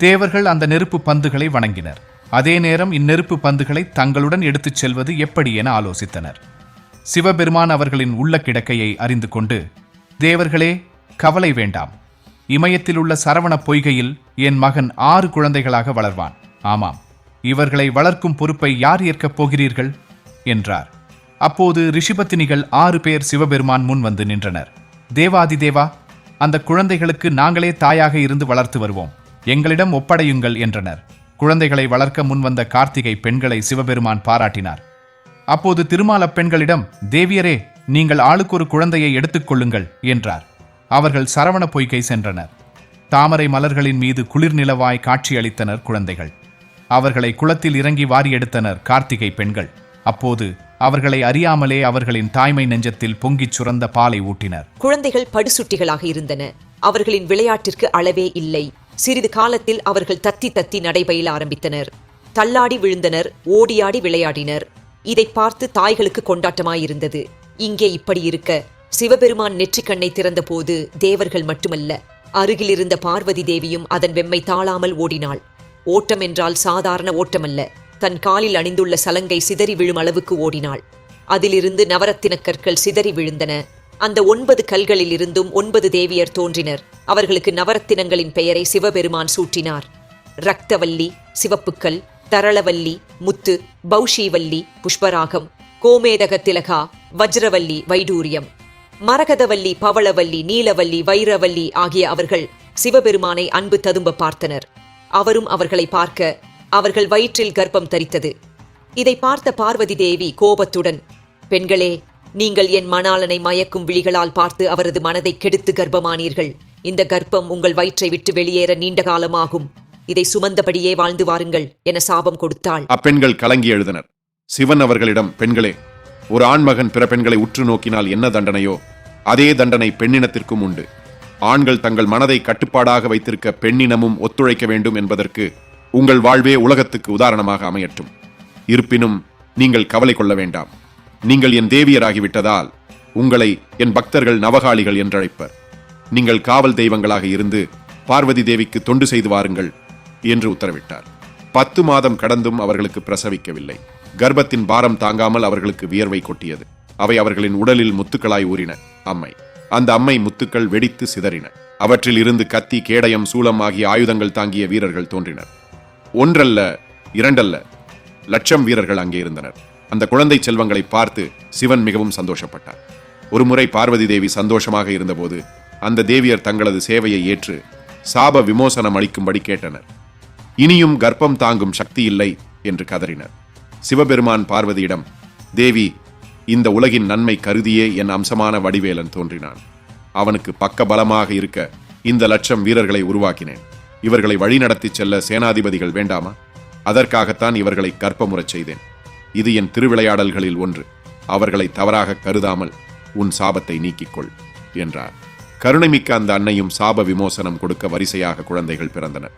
தேவர்கள் அந்த நெருப்பு பந்துகளை வணங்கினர். அதே நேரம் இந்நெருப்பு பந்துகளை தங்களுடன் எடுத்துச் செல்வது எப்படி என ஆலோசித்தனர். சிவபெருமான் அவர்களின் உள்ள கிடக்கையை அறிந்து கொண்டு தேவர்களே கவலை வேண்டாம். இமயத்தில் உள்ள சரவண பொய்கையில் என் மகன் ஆறு குழந்தைகளாக வளர்வான். ஆமாம் இவர்களை வளர்க்கும் பொறுப்பை யார் ஏற்கப் போகிறீர்கள்? என்றார். அப்போது ரிஷிபத்தினிகள் ஆறு பேர் சிவபெருமான் முன் வந்து நின்றனர். தேவாதி தேவா அந்த குழந்தைகளுக்கு நாங்களே தாயாக இருந்து வளர்த்து வருவோம். எங்களிடம் ஒப்படையுங்கள் என்றனர். குழந்தைகளை வளர்க்க முன்வந்த கார்த்திகை பெண்களை சிவபெருமான் பாராட்டினார். அப்போது திருமாலப் பெண்களிடம் தேவியரே நீங்கள் ஆளுக்கு ஒரு குழந்தையை எடுத்துக்கொள்ளுங்கள் என்றார். அவர்கள் சரவண பொய்கை சென்றனர். தாமரை மலர்களின் மீது குளிர் நிலவாய் காட்சியளித்தனர் குழந்தைகள். அவர்களை குளத்தில் இறங்கி வாரி எடுத்தனர் கார்த்திகை பெண்கள். அப்போது அவர்களை அறியாமலே அவர்களின் தாய்மை நெஞ்சத்தில் பொங்கிச் சுரந்த பாலை ஊட்டினர். குழந்தைகள் படுசுட்டிகளாக இருந்தன. அவர்களின் விளையாட்டிற்கு அளவே இல்லை. சிறிது காலத்தில் அவர்கள் தத்தி தத்தி நடைபயில ஆரம்பித்தனர். தள்ளாடி விழுந்தனர் ஓடியாடி விளையாடினர். இதை பார்த்து தாய்களுக்கு கொண்டாட்டமாயிருந்தது. இங்கே இப்படி இருக்க சிவபெருமான் நெற்றிக்கண்ணை திறந்தபோது தேவர்கள் மட்டுமல்ல அருகிலிருந்த பார்வதி தேவியும் அதன் வெம்மை தாழாமல் ஓடினாள். ஓட்டம் என்றால் சாதாரண ஓட்டமல்ல தன் காலில் அணிந்துள்ள சலங்கை சிதறி விழும் அளவுக்கு ஓடினாள். அதிலிருந்து நவரத்தின கற்கள் சிதறி விழுந்தன. அந்த ஒன்பது கல்களில் இருந்தும் ஒன்பது தேவியர் தோன்றினர். அவர்களுக்கு நவரத்தினங்களின் பெயரை சிவபெருமான் சூட்டினார். ரக்தவல்லி சிவப்புக்கல் தரளவல்லி முத்து பௌஷீவல்லி புஷ்பராகம் கோமேதக திலகா வஜ்ரவல்லி வைடூரியம். மரகதவல்லி பவளவல்லி நீலவல்லி வைரவல்லி ஆகிய அவர்கள் சிவபெருமானை அன்பு ததும்ப பார்த்தனர். அவரும் அவர்களை பார்க்க அவர்கள் வயிற்றில் கர்ப்பம் தரித்தது. இதை பார்த்த பார்வதி தேவி கோபத்துடன் பெண்களே நீங்கள் என் மணாளனை மயக்கும் விழிகளால் பார்த்து அவரது மனதை கெடுத்து கர்ப்பமானீர்கள். இந்த கர்ப்பம் உங்கள் வயிற்றை விட்டு வெளியேற நீண்ட காலமாகும். இதை சுமந்தபடியே வாழ்ந்து வாருங்கள் என சாபம் கொடுத்தாள். அப்பெண்கள் கலங்கி எழுதினர். சிவன் அவர்களிடம் பெண்களே ஒரு ஆண்மகன் பிற பெண்களை உற்று நோக்கினால் என்ன தண்டனையோ அதே தண்டனை பெண்ணினத்திற்கும் உண்டு. ஆண்கள் தங்கள் மனதை கட்டுப்பாடாக வைத்திருக்க பெண்ணினமும் ஒத்துழைக்க வேண்டும் என்பதற்கு உங்கள் வாழ்வே உலகத்துக்கு உதாரணமாக அமையட்டும். இருப்பினும் நீங்கள் கவலை கொள்ள வேண்டாம். நீங்கள் என் தேவியராகிவிட்டதால் உங்களை என் பக்தர்கள் நவகாளிகள் என்றழைப்பர். நீங்கள் காவல் தெய்வங்களாக இருந்து பார்வதி தேவிக்கு தொண்டு செய்து வாருங்கள் என்று உத்தரவிட்டார். பத்து மாதம் கடந்தும் அவர்களுக்கு பிரசவிக்கவில்லை. கர்ப்பத்தின் பாரம் தாங்காமல் அவர்களுக்கு வியர்வை கொட்டியது. அவை அவர்களின் உடலில் முத்துக்களாய் ஊறின. அம்மை. அந்த அம்மை முத்துக்கள் வெடித்து சிதறின. அவற்றில் இருந்து கத்தி கேடயம் சூலம் ஆகிய ஆயுதங்கள் தாங்கிய வீரர்கள் தோன்றினர். ஒன்றல்ல இரண்டல்ல லட்சம் வீரர்கள் அங்கே இருந்தனர். அந்த குழந்தை செல்வங்களை பார்த்து சிவன் மிகவும் சந்தோஷப்பட்டார். ஒருமுறை பார்வதி தேவி சந்தோஷமாக இருந்தபோது அந்த தேவியர் தங்களது சேவையை ஏற்று சாப விமோசனம் அளிக்கும்படி கேட்டனர். இனியும் கர்ப்பம் தாங்கும் சக்தி இல்லை என்று கதறினர். சிவபெருமான் பார்வதியிடம் தேவி இந்த உலகின் நன்மை கருதியே என் அம்சமான வடிவேலன் தோன்றினான். அவனுக்கு பக்க பலமாக இருக்க இந்த லட்சம் வீரர்களை உருவாக்கினேன். இவர்களை வழிநடத்திச் செல்ல சேனாதிபதிகள் வேண்டாமா? அதற்காகத்தான் இவர்களை கற்பமுறச் செய்தேன். இது என் திருவிளையாடல்களில் ஒன்று. அவர்களை தவறாக கருதாமல் உன் சாபத்தை நீக்கிக்கொள் என்றார். கருணைமிக்க அந்த அன்னையும் சாப விமோசனம் கொடுக்க வரிசையாக குழந்தைகள் பிறந்தனர்